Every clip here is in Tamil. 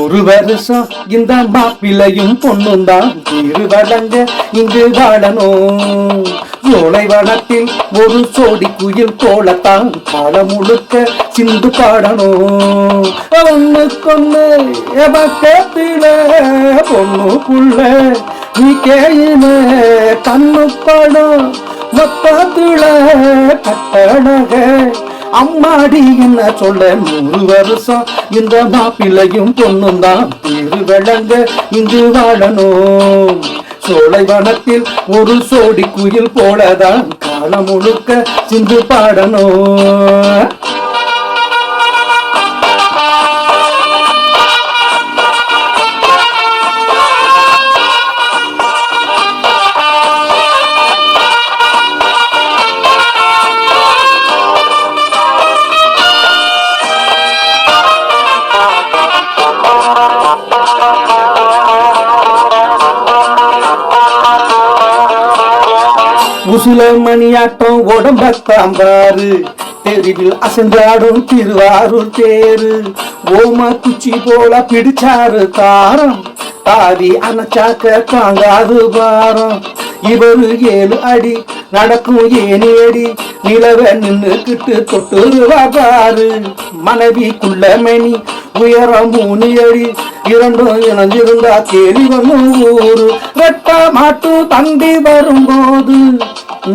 ஒரு வருஷம் இந்த மாப்பிள்ளையும் பொண்ணும் தான். திருவடங்க இங்கு வாழணும். சோலை வனத்தில் ஒரு சோடி குயில் போலத்தான் காலம் முழுக்க சிந்து பாடணும். ஒண்ணு கொண்டு எவக்கத்தில பொண்ணுக்குள்ள நீ கேயின கண்ணு படம் மொத்தத்துல கட்டழக. அம்மாடி என்ன சொல்ல நூறு வருஷம் இந்த மாப்பிள்ளையும் பொண்ணும் தான் திருவிளங்க இங்கு வாழணும். சோலை வனத்தில் ஒரு சோடி குயில் போலதான் காலம் முழுக்க சிந்து பாடணும். உசுல மணியாட்டம் உடம்பத்தாம்பாரு தெருவில் அசந்தாடும் திருவாரூர் தேரு. ஓம குச்சி போல பிடிச்சாரு தாரம். தாரி அணைச்சாக்க தாங்காது பாரம். இவரு ஏழு அடி நடக்கும் ஏனி அடி. நிலவ நின்னுக்கிட்டு தொட்டு பாரு. மனைவிக்குள்ள மணி உயரம் மூணு இரண்டும் இணைஞ்சிருந்தா தேடி வரும் ஊரு. ரெட்ட மாட்டு தந்தி வரும்போது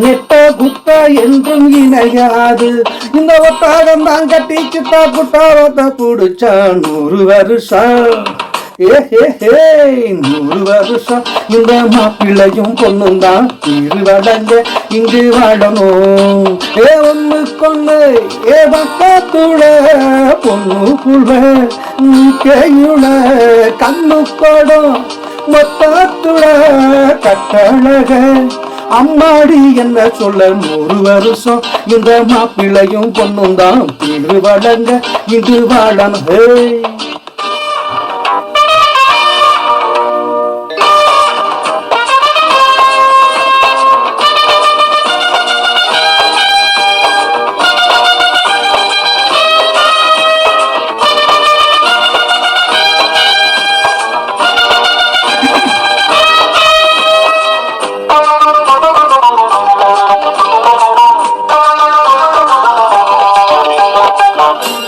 நெட்ட குத்த என்றும் இணையாது. இந்த ஒட்டாகம் தான் கட்டி சித்தா புட்டாவத்தை புடிச்சா நூறு வருஷம். நூறு வருஷம் இந்த மாப்பிள்ளையும் பொண்ணும் தான் இருவடங்க இங்கு வாடணும் ஏ ஒண்ணு கொண்டு ஏ பக்கத்துட பொண்ணு பொண்ணுக்குள்ள நீ கையுள கண்ணு கொடும். மொத்தத்துட கட்டழக. அம்மாடி என்ன சொல்ல நூறு வருஷம் இந்த மாப்பிள்ளையும் பொண்ணும் தான் திருவடங்க இங்கு வாழணும்.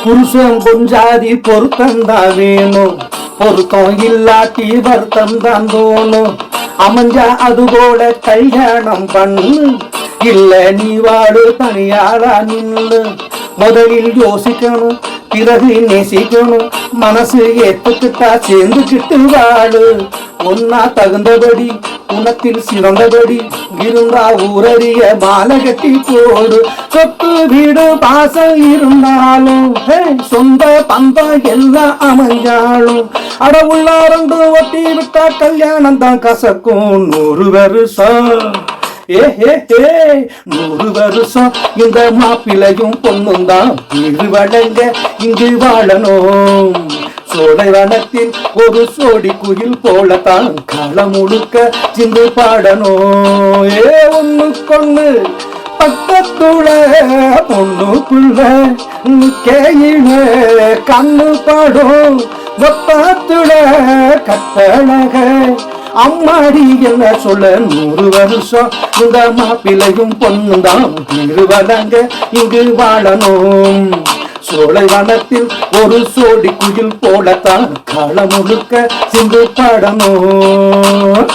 புருஷன் கொஞ்சாதி பொருத்தந்தா வேணும் பொருத்தம் இல்லாட்டி வருத்தம் தான் தோணும் அமைஞ்சா அது போல கல்யாணம் பண்ணு. இல்ல நீ வாடு தனியாளா நின்னு முதலில் யோசிக்கணும் பிறகு நேசிக்கணும். மனசு ஏத்துக்கிட்டா சேர்ந்துக்கிட்டு வாடு ஒன்னா தகுந்தபடி குணத்தில் சிறந்தபடி இருந்தா ஊரறிய மாலை போடு. சொத்து வீடு பாசம் இருந்தாலும் சொந்த பந்தம் எல்லாம் அமைஞ்சாலும். அட உள்ளாரந்து ஒட்டி விட்டா கல்யாணம் தான் கசக்கும். நூறு வருஷம். ஏ ஹே ஹே நூறு வருஷம். இந்த மாப்பிள்ளையும் பொண்ணும் தான் திருவடங்க இங்கு வாழணும். சோலை வனத்தில் ஒரு சோடி குயில் போலத்தான் களம் முழுக்க சிந்து பாடனோ. ஏ ஒண்ணு கொண்ணு பக்கத்துல பொண்ணுக்குள்ள கேயில கண்ணு பாடும் மொத்தத்துல கட்டழக அம்மாடி என்ன சொல்ல நூறு வருஷம் இந்த மாப்பிள்ளையும் பொண்ணும் தான். திருவலங்க இங்கு வாழணும். சோழைவனத்தில் ஒரு சோடி குயில் போலத்தான் காலம் முழுக்க சிந்து பாடணும்